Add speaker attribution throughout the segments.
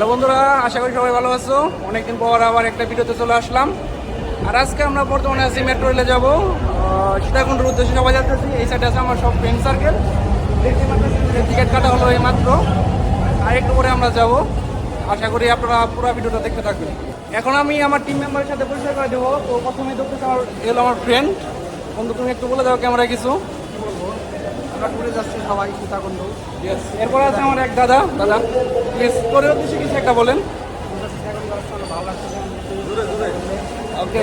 Speaker 1: Hello বন্ধুরা আশা করি সবাই ভালো আছো। অনেকদিন পর আবার একটা ভিডিওতে চলে আসলাম। আর আজকে আমরা বর্তমানে আছি মেট্রো রেলে যাব। সীতাকুণ্ডের উদ্দেশ্যে সবাই যাচ্ছি এই সাইডে আছে আমার সব ফ্রেন্ড সার্কেল টিকিট কাটা হলো এই মাত্র আর একটু পরে আমরা যাব। আশা করি আপনারা পুরো ভিডিওটা দেখতে থাকবেন। এখন আমি আমার টিম মেম্বারের সাথে পরিচয় করে দেবো। তো প্রথমে দেখতেছি আমার এলো আমার ফ্রেন্ড বন্ধু তুমি একটু বলে দাও ক্যামেরায় কিছু।
Speaker 2: আমরা ঘুরে যাচ্ছি সবাই সীতাকুণ্ড.
Speaker 1: এরপর আছে আমার এক দাদা। দাদা? প্লিজ করেও উদ্দেশ্যে কিছু একটা বলেন। ওকে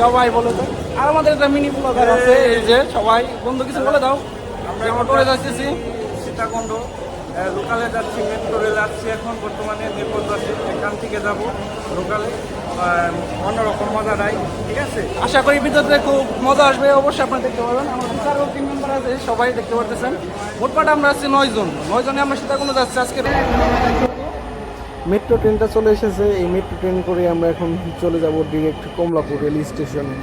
Speaker 1: সবাই বলে তো আর আমাদের একটা মিনি ব্লগার আছে এই যে সবাই বন্ধু কিছু বলে দাও। আমরা মোটরে যাচ্ছি।
Speaker 2: সীতাকুণ্ড লোকালে যাচ্ছি মেট্রো রেল যাচ্ছি এখন বর্তমানে নেপথ যাচ্ছি এখান থেকে যাব লোকালে। অন্যরকম মজা নাই ঠিক আছে?
Speaker 1: আশা করি ভিতরে খুব মজা আসবে অবশ্যই আপনারা দেখতে পারবেন। আমার আরও টিম মেম্বার আছে সবাই দেখতে পারতেছেন। মোটপাট আমরা আছি নয় জন। নয় জনে আমরা সীতাকুণ্ড যাচ্ছি আজকে। মেট্রো ট্রেনটা চলে এসেছে। এই মেট্রো ট্রেন করে আমরা এখন চলে যাব ডিরেক্ট কমলাপুর রেল স্টেশনে।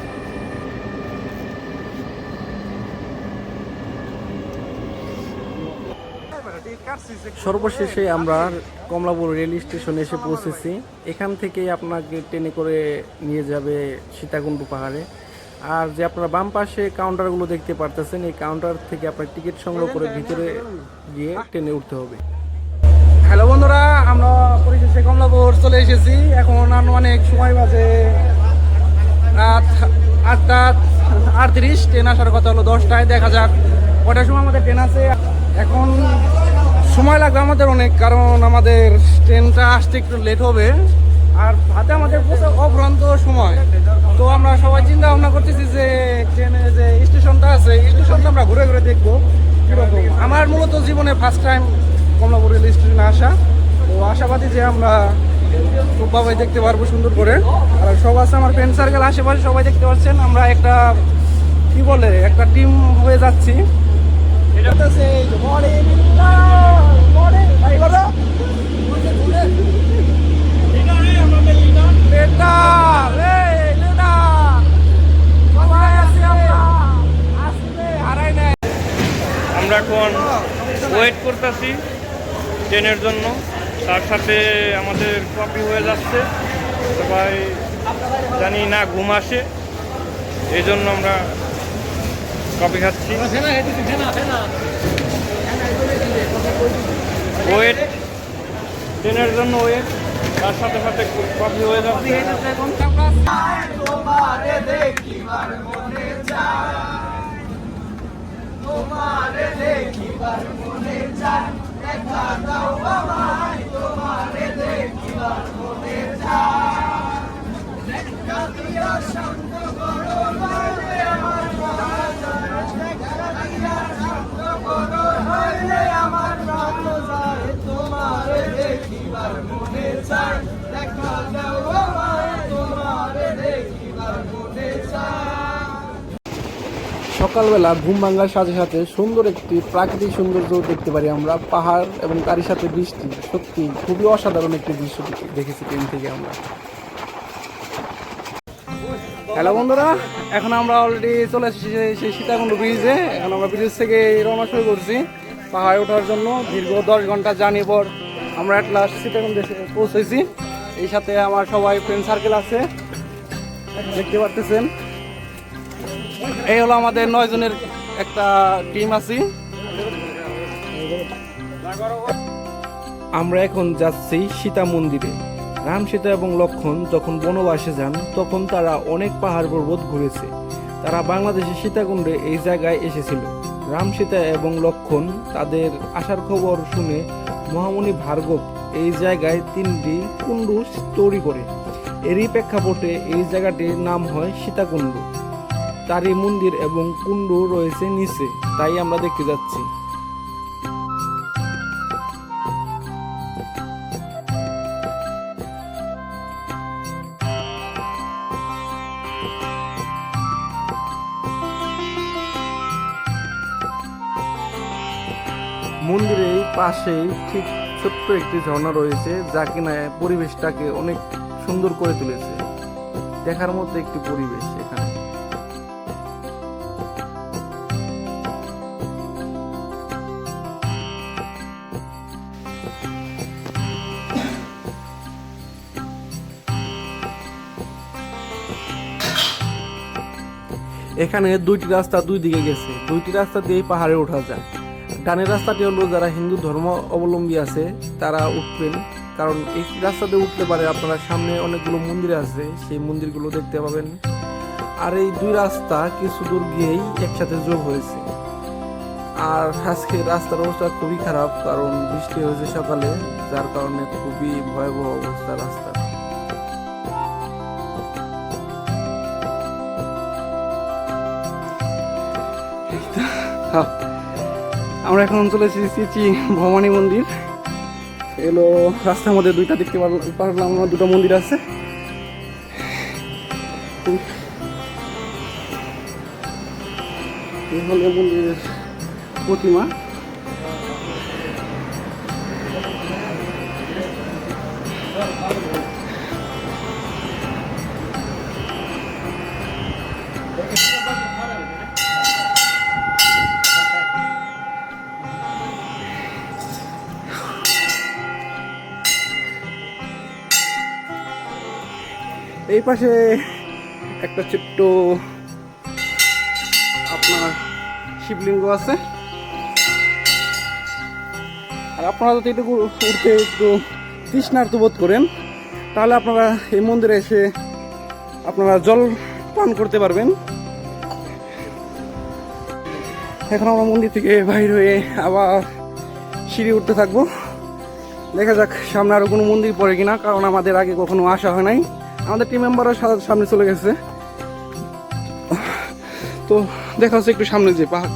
Speaker 1: সর্বশেষে আমরা কমলাপুর রেল স্টেশনে এসে পৌঁছেছি। এখান থেকেই আপনাকে ট্রেনে করে নিয়ে যাবে সীতাকুণ্ড পাহাড়ে। আর যে আপনারা বাম পাশে কাউন্টারগুলো দেখতে পারতেছেন, এই কাউন্টার থেকে আপনার টিকিট সংগ্রহ করে ভিতরে গিয়ে ট্রেনে উঠতে হবে। হ্যালো বন্ধুরা, আমরা পরিশেষে কমলাপুর চলে এসেছি। এখন অনেক সময় বাজে রাত আটটা আটত্রিশ। ট্রেন আসার কথা হলো দশটায়। দেখা যাক কটার সময় আমাদের ট্রেন আছে। এখন সময় লাগবে আমাদের অনেক, কারণ আমাদের ট্রেনটা আসতে একটু লেট হবে। আর হাতে আমাদের প্রচুর অভ্রান্ত সময়। তো আমরা সবাই চিন্তা ভাবনা করতেছি যে ট্রেনে যে স্টেশনটা আছে স্টেশনটা আমরা ঘুরে ঘুরে দেখব আমার মূলত জীবনে ফার্স্ট টাইম কমলাপুর রেল স্টেশনে আসা। তো আশাবাদী যে আমরা খুবভাবে দেখতে পারব সুন্দর করে। আর সব আছে আমার ফ্রেন্ড সার্কেল আশেপাশে সবাই দেখতে পাচ্ছেন। আমরা একটা, কি বলে, একটা টিম হয়ে যাচ্ছি। এটা হচ্ছে আমরা,
Speaker 3: এখন ওয়েট করতেছি ট্রেনের জন্য। তার সাথে আমাদের কপি হয়ে যাচ্ছে। সবাই জানি না ঘুম আসে। এই জন্য আমরা কপি খাচ্ছি। ওয়েট ট্রেনের জন্য ওয়েট তার সাথে সাথে কফি হয়ে যাচ্ছে।
Speaker 1: সকালবেলা ঘুম ভাঙার সাথে সাথে সুন্দর একটি প্রাকৃতিক সৌন্দর্য দেখতে পারি আমরা। পাহাড় এবং তারই সাথে বৃষ্টি, সত্যি খুবই অসাধারণ একটি দৃশ্য দেখেছি ট্রেন থেকে আমরা। হ্যালো বন্ধুরা, এখন আমরা অলরেডি চলে এসেছি সেই- সীতাকুণ্ড ব্রিজে এখন আমরা ব্রিজ থেকে রওনা শুরু করছি পাহাড়ে ওঠার জন্য। দীর্ঘ দশ ঘণ্টা জার্নি পর আমরা এক লাস্ট সীতাকুণ্ড পৌঁছেছি। এই সাথে আমার সবাই ফ্রেন্ড সার্কেল আছে। দেখতে পারতেছেন। এই হলো আমাদের নয় জনের একটা টিম আছি। আমরা এখন যাচ্ছি সীতা মন্দিরে। রাম, সীতা এবং লক্ষণ যখন বনবাসে যান, তখন তারা অনেক পাহাড় পর্বত ঘুরেছে। তারা বাংলাদেশের সীতাকুণ্ডে এই জায়গায় এসেছিল। রাম, সীতা এবং লক্ষণ তাদের আসার খবর শুনে মহামণি ভার্গব এই জায়গায় তিনটি কুণ্ডু তৈরি করে। এরই প্রেক্ষাপটে এই জায়গাটির নাম হয় সীতাকুণ্ড। তারই মন্দির এবং কুণ্ড রয়েছে নিচে, তাই আমরা দেখতে যাচ্ছি। মন্দিরের পাশেই ঠিক ছোট্ট একটি ঝর্ণা রয়েছে, যা কিনা পরিবেশটাকে অনেক সুন্দর করে তুলেছে। দেখার মতো একটি পরিবেশ এখানে।
Speaker 4: এখানে দুইটি রাস্তা দুই দিকে গেছে। দুইটি রাস্তা দিয়েই পাহাড়ে ওঠা যায়। ডানের রাস্তাটি হলো যারা হিন্দু ধর্ম অবলম্বী আছে, তারা উঠবেন। কারণ এই রাস্তা দিয়ে উঠতে পারে আপনারা সামনে অনেকগুলো মন্দির আছে, সেই মন্দিরগুলো দেখতে পাবেন। আর এই দুই রাস্তা কিছু দূর গিয়েই একসাথে যোগ হয়েছে। আর আজকে রাস্তার অবস্থা খুবই খারাপ, কারণ বৃষ্টি হয়েছে সকালে, যার কারণে খুবই ভয়াবহ অবস্থা রাস্তা। আমরা এখন চলে এসেছি ভবানী মন্দির। এলো রাস্তার মধ্যে দুইটা দেখতে পারলাম আমার দুটো মন্দির আছে। এই মন্দিরের প্রতিমা। এই পাশে একটা ছোট্ট আপনার শিবলিঙ্গ আছে। আর আপনারা যদি একটু উঠতে একটু তৃষ্ণার্ত বোধ করেন, তাহলে আপনারা এই মন্দিরে এসে আপনারা জল পান করতে পারবেন। এখন আমরা মন্দির থেকে বাইর হয়ে আবার সিঁড়ি উঠতে থাকব। দেখা যাক সামনে আরও কোনো মন্দির পড়ে কিনা, কারণ আমাদের আগে কখনো আসা হয় নাই। আমাদের টিম মেম্বারও সামনে চলে গেছে। তো দেখা হচ্ছে একটু সামনে যে পাহাড়।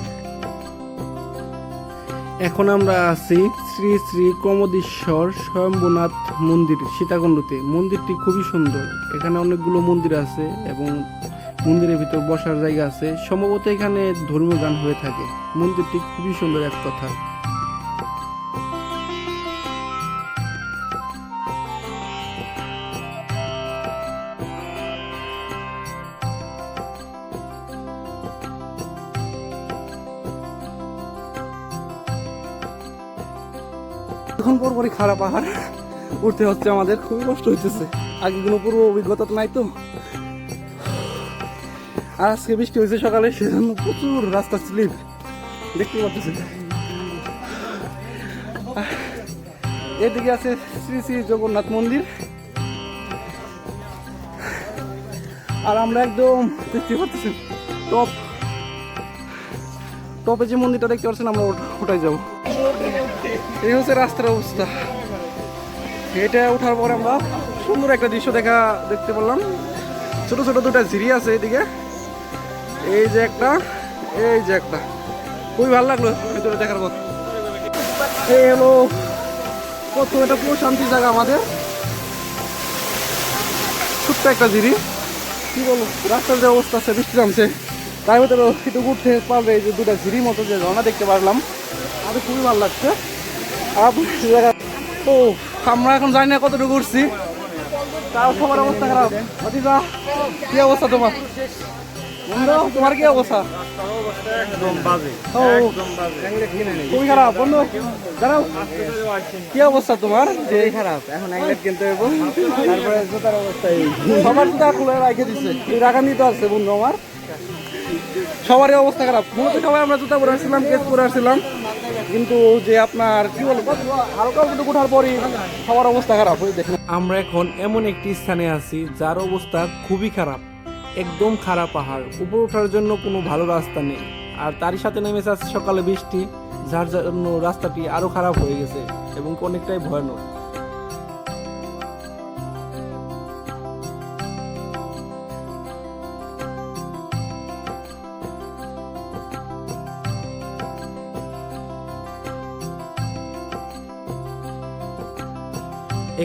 Speaker 4: এখন আমরা আছি শ্রী শ্রী কমদেশ্বর স্বয়ম্ভনাথ মন্দির, সীতাকুণ্ডতে। মন্দিরটি খুবই সুন্দর। এখানে অনেকগুলো মন্দির আছে এবং মন্দিরের ভিতর বসার জায়গা আছে। সম্ভবত এখানে ধর্মীয় গান হয়ে থাকে। মন্দিরটি খুবই সুন্দর এক কথা। এখন পরপরই খারাপ পাহাড়। উঠতে হচ্ছে আমাদের, খুবই কষ্ট হইতেছে। আগে কোনো পূর্ব অভিজ্ঞতা নাই তো। আর আজকে বৃষ্টি হয়েছে সকালে, সেজন্য প্রচুর রাস্তা স্লিপ। দেখতে পাচ্ছি এদিকে আছে শ্রী শ্রী জগন্নাথ মন্দির। আর আমরা একদম দেখতে পাচ্ছি টপ। টপে যে মন্দিরটা দেখতে পাচ্ছেন, আমরা ওটা- ওটাই যাব। এই হচ্ছে রাস্তার অবস্থা। এটা ওঠার পর আমরা সুন্দর একটা দৃশ্য দেখা দেখতে পেলাম। ছোট ছোট দুটো ঝিরি আছে এদিকে। এই যে একটা, এই যে একটা। খুবই ভালো লাগল ভিতরে দেখার পর। এই হলো কত এটা পুরো শান্তি জায়গা আমাদের। ছোট্ট একটা ঝিরি। কি বলব, রাস্তার যে অবস্থা আছে, বৃষ্টি নামছে। তার ভিতরে একটু ঘুরতে পারবে এই যে দুটা ঝিরির মতো যে ঝর্ণা দেখতে পারলাম। আমাদের খুবই ভালো লাগছে। ও আমরা এখন জানি না কতটুকু ঘুরছি তাও সবার অবস্থা খারাপ। কি অবস্থা তোমার? বন্ধু তোমার কি অবস্থা? খুবই খারাপ। বন্ধু দাঁড়াও। কি অবস্থা তোমার? যে
Speaker 1: খারাপ। এখন অ্যাংলেট কিনতে হবে তারপরে জুতার অবস্থা
Speaker 4: সবার জুতা খুলে রেখে দিচ্ছে এই রাখা নিতে বন্ধু আমার। সবারই অবস্থা খারাপ। মূলত সবাই আমরা জুতা পরে আসছিলাম কেস পরে আসছিলাম। কিন্তু যে আপনার কি বলব হালকা একটু ওঠার পরই সবার অবস্থা খারাপ হয়ে দেখেন। আমরা এখন এমন একটি স্থানে আছি, যার অবস্থা খুবই খারাপ, একদম খারাপ পাহাড়, উপর ওঠার জন্য কোনো ভালো রাস্তা নেই। আর তারই সাথে নেমেছে আছে সকালে বৃষ্টি, যার জন্য রাস্তাটি আরও খারাপ হয়ে গেছে এবং অনেকটাই ভয়ানক।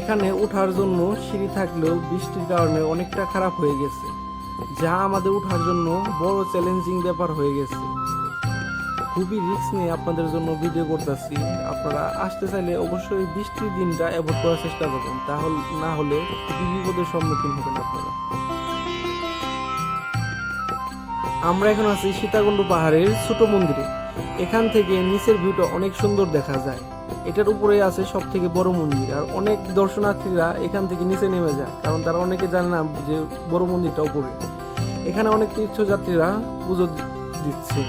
Speaker 4: এখানে ওঠার জন্য সিঁড়ি থাকলেও বৃষ্টির কারণে অনেকটা খারাপ হয়ে গেছে, যা আমাদের ওঠার জন্য বড় চ্যালেঞ্জিং ব্যাপার হয়ে গেছে। খুবই রিস্ক নিয়ে আপনাদের জন্য ভিডিও করতেছি। আপনারা আসতে চাইলে অবশ্যই বৃষ্টির দিনটা অ্যাভয়েড করার চেষ্টা করবেন। তাহলে না হলে খুবই বিপদের সম্মুখীন হবেন আপনারা। আমরা এখন আছি সীতাকুণ্ড পাহাড়ের ছোট মন্দিরে। এখান থেকে নিচের ভিউটা অনেক সুন্দর দেখা যায়। এটার উপরে আছে সব থেকে বড় মন্দির। আর অনেক দর্শনার্থীরা এখান থেকে নিচে নেমে যায়, কারণ তারা অনেকে জানে না যে বড় মন্দিরটা উপরে। এখানে অনেক তীর্থযাত্রীরা পুজো দিচ্ছে।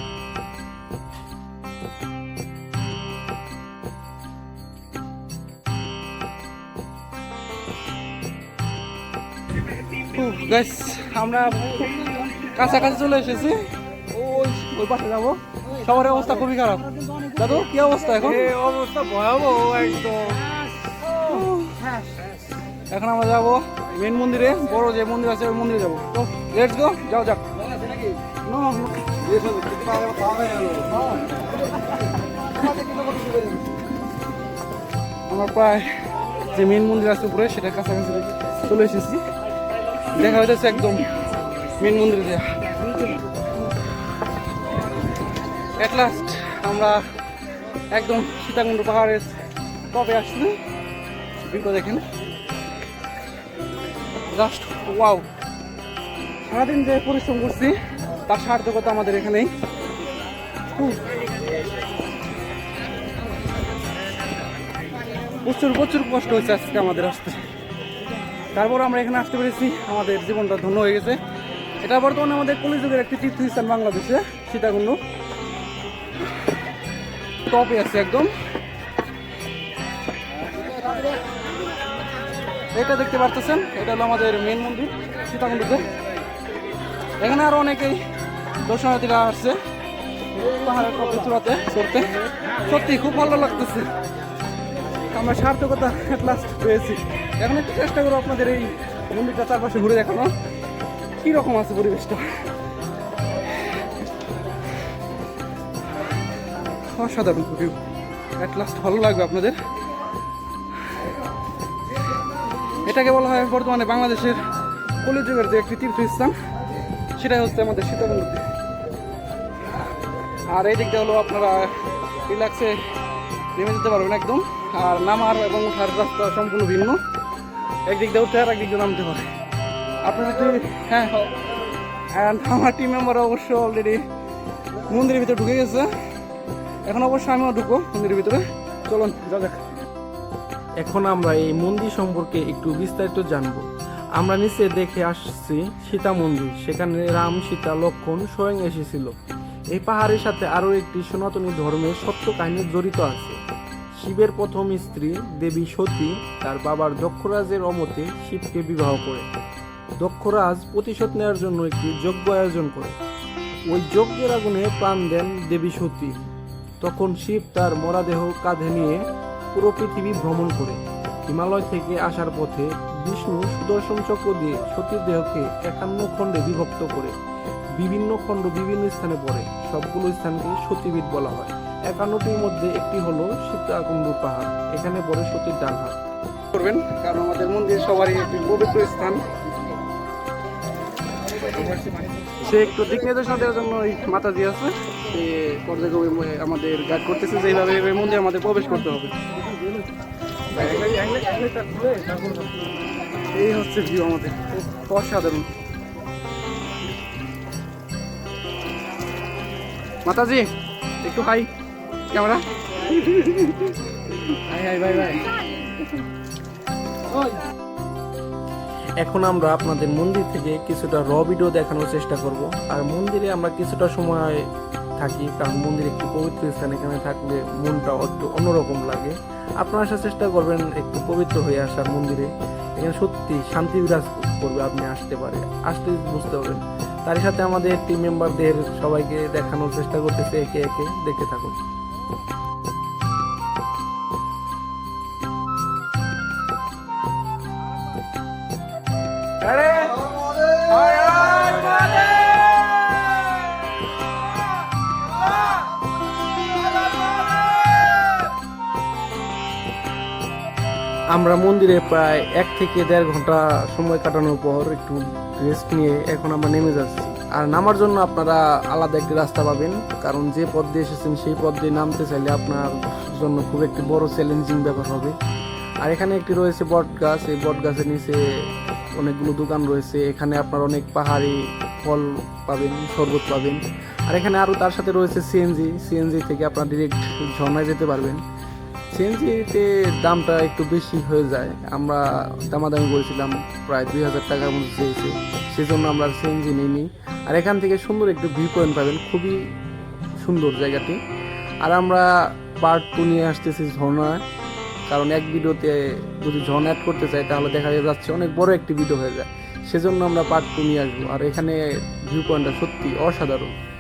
Speaker 1: আমরা কাছাকাছি চলে এসেছি। ওই পাশে যাব। সবার অবস্থা খুবই খারাপ। দাদু কি অবস্থা এখন?
Speaker 2: অবস্থা ভয়াবহ একদম।
Speaker 1: এখন আমরা যাব মেন মন্দিরে বড় যে মন্দির আছে ওই মন্দিরে যাব। তো লেটস গো যাও যাক. আমার প্রায় যে মেন মন্দির আছে উপরে সেটা কাছাকাছি চলে এসেছি। দেখা হইতেছে একদম মেন মন্দিরে। দেয়া লাস্ট আমরা একদম সীতাকুণ্ড পাহাড়ের টপে আসছি। ভিউটা দেখেন। Just wow. সারাদিন যে পরিশ্রম করছি, তার সার্থকতা আমাদের এখানেই। প্রচুর প্রচুর কষ্ট হয়েছে আজকে আমাদের আসতে। তারপর আমরা এখানে আসতে পেরেছি, আমাদের জীবনটা ধন্য হয়ে গেছে। এটা বর্তমানে আমাদের কলিযুগের একটি তীর্থস্থান বাংলাদেশে, সীতাকুণ্ড। টপে আছে একদম। এটা দেখতে পারতেছেন, এটা হলো আমাদের মেন মন্দির, সীতাকুণ্ডতে। এখানে আরও অনেকেই দর্শনার্থীরা আসছে চূড়াতে সত্যি খুব ভালো লাগতেছে। আমরা সার্থকতা লাস্ট পেয়েছি। এখন একটু চেষ্টা করব আপনাদের এই মন্দিরটা চারপাশে ঘুরে দেখানো কীরকম আছে পরিবেশটা? অসাধারণ ভিউ অ্যাট লাস্ট ভালো লাগবে আপনাদের। এটাকে বলা হয় বর্তমানে বাংলাদেশের কলিযুগের যে একটি তীর্থস্থান, সেটাই হচ্ছে আমাদের সীতাকুণ্ড। আর এই দিকটা হলো আপনারা রিল্যাক্সে নেমে যেতে পারবেন একদম। আর নামার এবং ওঠার রাস্তা সম্পূর্ণ ভিন্ন। একদিক দিয়ে উঠতে আর একদিক দিয়ে নামতে হয় আপনারা যদি হ্যাঁ and আমার টিম মেম্বার অবশ্য অলরেডি মন্দিরের ভিতরে ঢুকে গেছে। এখন অবশ্য আমিও ঢুকবো মন্দিরের ভিতরে। চলুন, যা যাক।
Speaker 4: এখন আমরা এই মন্দির সম্পর্কে একটু বিস্তারিত জানব। আমরা নিচে দেখে আসছি সীতা মন্দির, সেখানে রাম, সীতা, লক্ষণ স্বয়ং এসেছিল। এই পাহাড়ের সাথে আরও একটি সনাতনী ধর্মের সত্য কাহিনী জড়িত আছে। শিবের প্রথম স্ত্রী, দেবী সতী, তার বাবার দক্ষরাজের অমতে শিবকে বিবাহ করে। দক্ষরাজ প্রতিশোধ নেওয়ার জন্য একটি যজ্ঞ আয়োজন করে। ওই যজ্ঞের আগুনে প্রাণ দেন দেবী সতী। তখন শিব তার মরাদেহ কাঁধে নিয়ে পুরো পৃথিবী ভ্রমণ করে। হিমালয় থেকে আসার পথে বিষ্ণু সুদর্শন চক্র দিয়ে সতীর দেহকে একান্ন খণ্ডে বিভক্ত করে বিভিন্ন খণ্ড বিভিন্ন স্থানে পড়ে। সবগুলো স্থানকে সতীপীঠ বলা হয়। একান্নটির মধ্যে একটি হলো সীতাকুণ্ড পাহাড়। এখানে পড়ে সতীর ডান হাত।
Speaker 1: করবেন, কারণ আমাদের মন্দির সবারই একটি পবিত্র স্থান। সে একটু দিক নির্দেশনা দেওয়ার জন্য ওই মাথা দিয়ে আছে। সে পর্যায়ক্রমে আমাদের গাইড করতেছে যে এইভাবে এইভাবে মন্দিরে আমাদের প্রবেশ করতে হবে। এই হচ্ছে ভিউ আমাদের। অসাধারণ। মাতাজি একটু hi camera. Hi hi bye bye
Speaker 4: এখন আমরা আপনাদের মন্দির থেকে কিছুটা র ভিডিও দেখানোর চেষ্টা করব। আর মন্দিরে আমরা কিছুটা সময় থাকি, কারণ মন্দির একটি পবিত্র স্থান এখানে থাকলে মনটা একটু অন্যরকম লাগে। আপনারা আসার চেষ্টা করবেন একটু পবিত্র হয়ে আসার মন্দিরে। এখানে সত্যি শান্তি বিরাজ করবে আপনি আসতে পারে, আসতে বুঝতে পারবেন। তার সাথে আমাদের টিম মেম্বারদের সবাইকে দেখানোর চেষ্টা করতেছে, একে একে দেখতে থাকুন। আমরা মন্দিরে প্রায় এক থেকে দেড় ঘণ্টা সময় কাটানোর পর একটু রেস্ট নিয়ে এখন আমরা নেমে যাচ্ছি। আর নামার জন্য আপনারা আলাদা একটি রাস্তা পাবেন, কারণ যে পথ দিয়ে এসেছেন সেই পথ দিয়ে নামতে চাইলে আপনার জন্য খুব একটি বড় চ্যালেঞ্জিং ব্যাপার হবে। আর এখানে একটি রয়েছে বট গাছ, এই বট গাছের নিচে অনেকগুলো দোকান রয়েছে। এখানে আপনার অনেক পাহাড়ি ফল পাবেন, শরবত পাবেন। আর এখানে আরও তার সাথে রয়েছে সিএনজি সিএনজি থেকে আপনার ডিরেক্ট ঝর্ণায় যেতে পারবেন। সিএনজিতে দামটা একটু বেশি হয়ে যায়। আমরা দামাদামি করেছিলাম প্রায় দুই হাজার টাকার মধ্যে চেয়েছে। সেজন্য আমরা সিএনজি নিইনি। আর এখান থেকে সুন্দর একটু ভিউ পয়েন্ট পাবেন। খুবই সুন্দর জায়গাটি। আর আমরা পার্ট টু নিয়ে আসতেছি ঝর্ণায়। কারণ এক ভিডিওতে যদি ঝর্ণা অ্যাড করতে চাই, তাহলে দেখা যাচ্ছে অনেক বড় একটি ভিডিও হয়ে যায়। সেজন্য আমরা পার্ট টু নিয়ে আসব। আর এখানে ভিউ পয়েন্টটা সত্যি অসাধারণ।